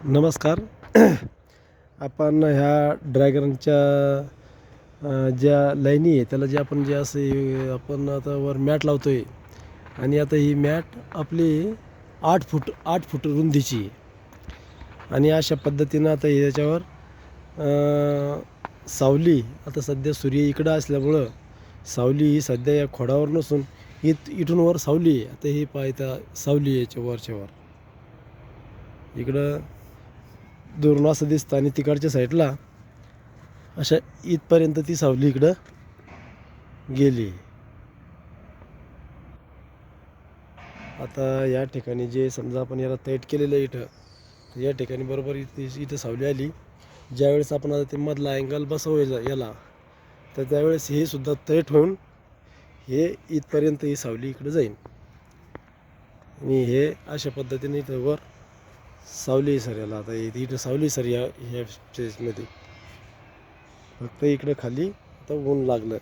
नमस्कार. आपण ह्या ड्रॅगनच्या ज्या लाईनी आहे त्याला जे आपण जे असे आपण आता वर मॅट लावतो आहे आणि आता ही मॅट आपली आठ फूट आठ फूट रुंदीची आहे. आणि अशा पद्धतीनं आता हे याच्यावर सावली आता सध्या सूर्य इकडं असल्यामुळं सावली ही सध्या या खोडावर नसून इथ इथून वर सावली आहे. आता ही पाहता सावली आहे याच्या वरच्यावर इकडं दुरून असं दिसतं आणि तिकडच्या साईडला अशा इथपर्यंत ती सावली इकडं गेली. आता या ठिकाणी जे समजा आपण याला तैट केलेलं इथं या ठिकाणी बरोबर इथे इथं सावली आली. ज्यावेळेस आपण आता ते मधला अँगल बसवायचा याला तर त्यावेळेस हे सुद्धा तैट होऊन हे इथपर्यंत ही सावली इकडं जाईल आणि हे अशा पद्धतीने इथं वर सावली आहे सर याला आता इथे इथं सावली सर या ह्या स्टेजमध्ये फक्त इकडं खाली आता ऊन लागलं.